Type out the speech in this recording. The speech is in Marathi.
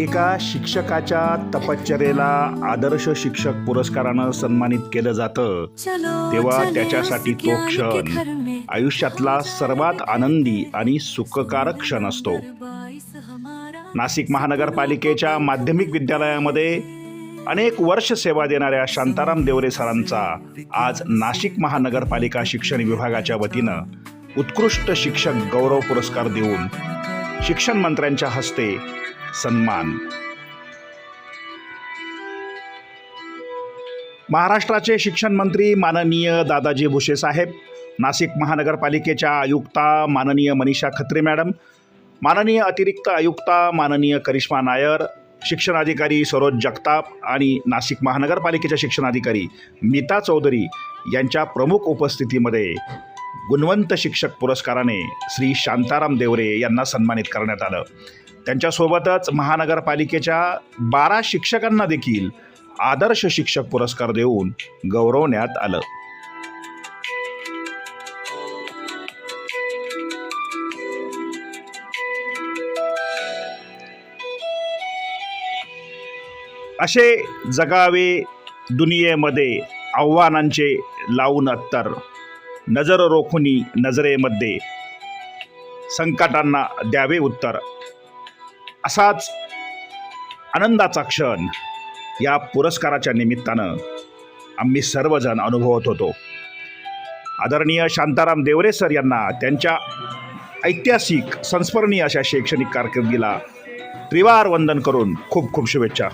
एका शिक्षकाच्या तपश्चर्येला आदर्श शिक्षक पुरस्कारानं सन्मानित केलं जातं. तेव्हा त्याच्यासाठी तो क्षण आयुष्यातला सर्वात आनंदी आणि सुखकारक क्षण असतो. नाशिक महानगरपालिकेच्या माध्यमिक विद्यालयामध्ये अनेक वर्ष सेवा देणाऱ्या शांताराम देवरे सरांचा आज नाशिक महानगरपालिका शिक्षण विभागाच्या वतीनं उत्कृष्ट शिक्षक गौरव पुरस्कार देऊन शिक्षण मंत्र्यांच्या हस्ते सन्मान. महाराष्ट्राचे शिक्षण मंत्री माननीय दादाजी भुसे साहेब नाशिक महानगरपालिकेच्या आयुक्ता माननीय मनीषा खत्रे मॅडम माननीय अतिरिक्त आयुक्ता माननीय करिश्मा नायर शिक्षणाधिकारी सरोज जगताप आणि नाशिक महानगरपालिकेच्या शिक्षणाधिकारी मीता चौधरी यांच्या प्रमुख उपस्थितीमध्ये गुणवंत शिक्षक पुरस्काराने श्री शांताराम देवरे यांना सन्मानित करण्यात आलं. त्यांच्यासोबतच महानगरपालिकेच्या बारा शिक्षकांना देखील आदर्श शिक्षक पुरस्कार देऊन गौरवण्यात आलं. असे जगावे दुनियेमध्ये आव्हानांचे लावून अत्तर. नजर रोखुनी नजरेमध्ये संकटांना द्यावे उत्तर. असाच आनंदाचा क्षण या पुरस्काराच्या निमित्तानं आम्ही सर्वजण अनुभवत होतो. आदरणीय शांताराम देवरे सर यांना त्यांच्या ऐतिहासिक संस्मरणीय अशा शैक्षणिक कारकिर्दीला त्रिवार वंदन करून खूप खूप शुभेच्छा.